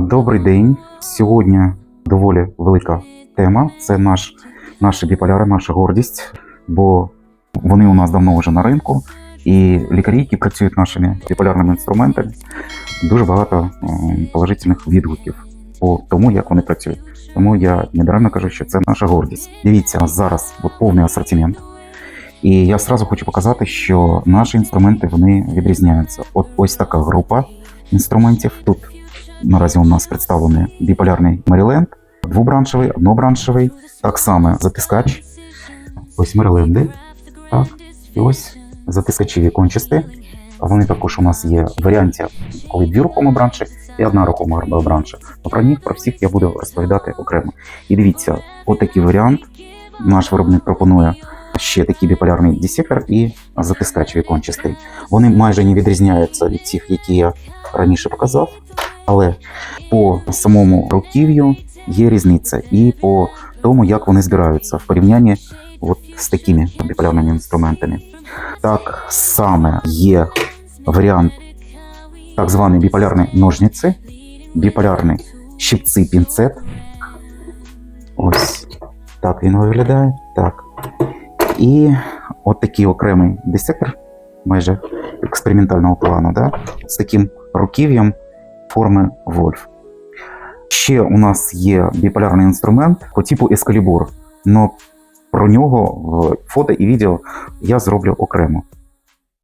Добрий день. Сьогодні доволі велика тема. Це наш, наші біполяри, наша гордість, бо вони у нас давно вже на ринку, і лікарі, які працюють нашими біполярними інструментами, дуже багато положительних відгуків по тому, як вони працюють. Тому я недаремно кажу, що це наша гордість. Дивіться, зараз от повний асортимент. І я одразу хочу показати, що наші інструменти вони відрізняються. От ось така група інструментів. Тут Наразі у нас представлений біполярний Меріленд, двобраншевий, однобраншевий, так само затискач. Ось Меріленди. Так. І ось затискачі кончисти. А вони також у нас є в варіанті, коли дві рухомі бранші і одна рухома бранша. Но про них, про всіх я буду розповідати окремо. І дивіться, отакий варіант. Наш виробник пропонує ще такий біполярний дісектор і затискач вікончастий. Вони майже не відрізняються від тих, які я раніше показав, але по самому руків'ю є різниця і по тому, як вони збираються в порівнянні от з такими біполярними інструментами. Так саме є варіант так звані біполярні ножниці, біполярні щипці пінцет. Ось так він виглядає. Так. І от такий окремий десектор, майже експериментального плану, да? з таким руків'ям форми Вольф. Ще у нас є біполярний інструмент по типу Ескалібур, але про нього в фото і відео я зроблю окремо.